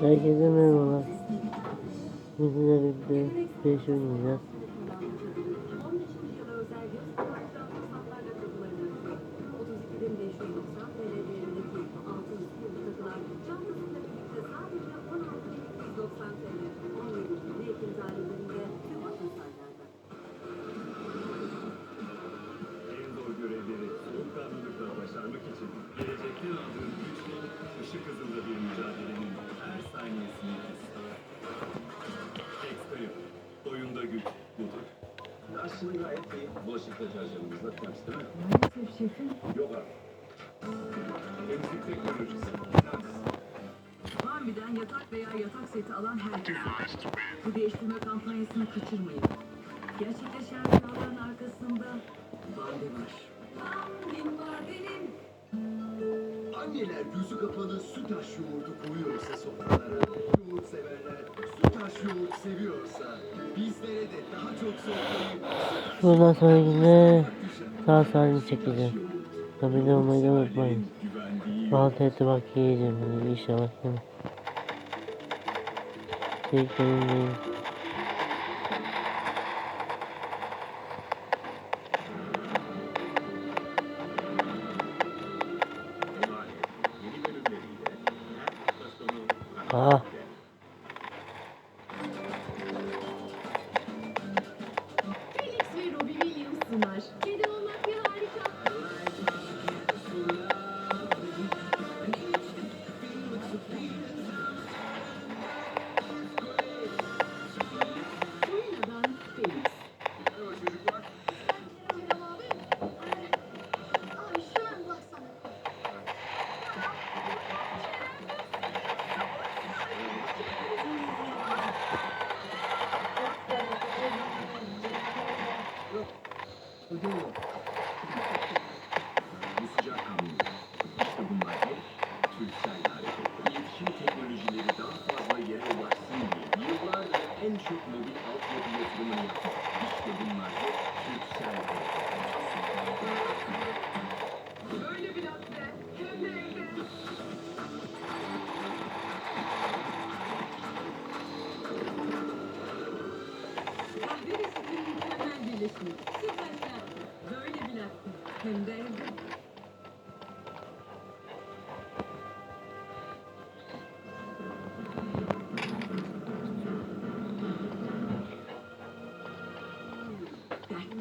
Herkese merhabalar. Bizlerle birlikte beş oynayacağız. 13. yıla özel göz kulaktan fırsatlarla kapılarını 32 Aslında gayet iyi. Bulaşık deterjanımızla ters değil mi? Maalesef şefim. Yok abi. Temizlik teknolojisi. Barbie'den yatak veya yatak seti alan herkese. Bu değiştirme kampanyasını kaçırmayın. Gerçekleşen rüyaların arkasında Barbie var. Barbie'm var benim. Anneler gözü kapalı sütaş yoğurdu koyuyorsa Bundan sonra yine sağ salim çekeceğim. Abone olmayı da unutmayın. Balta eti bak yiyeceğim bunu inşallah. Değil mi? much. Ödül yok. Bu sıcak kanlı. İşte bunlar hep Türksel hareketleri. İletişim teknolojileri daha fazla yere ulaşsın diye yıllardır en çok mobil altyapı yatırımını yaptık. İşte bunlar hep Türksel hareketleri. Böyle bir hem de evde. Kahve ve sütün mükemmel birleşimi. Süpersel. Böyle bir latte. Hem de evde. Dert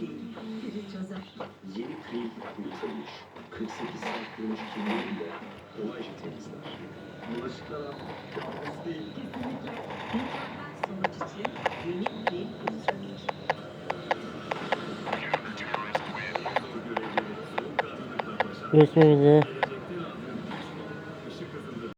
değil. Biri çözer. Yeni kril kurutulmuş. 48 saat kurumuş kimliğiyle kolayca temizler. Bulaşıklar kabus değil. Kesinlikle. Mükemmel sonuç için yeni bir kurutulmuş. en zor görevleri soğukkanlılıkla başarmak Görüşmek üzere.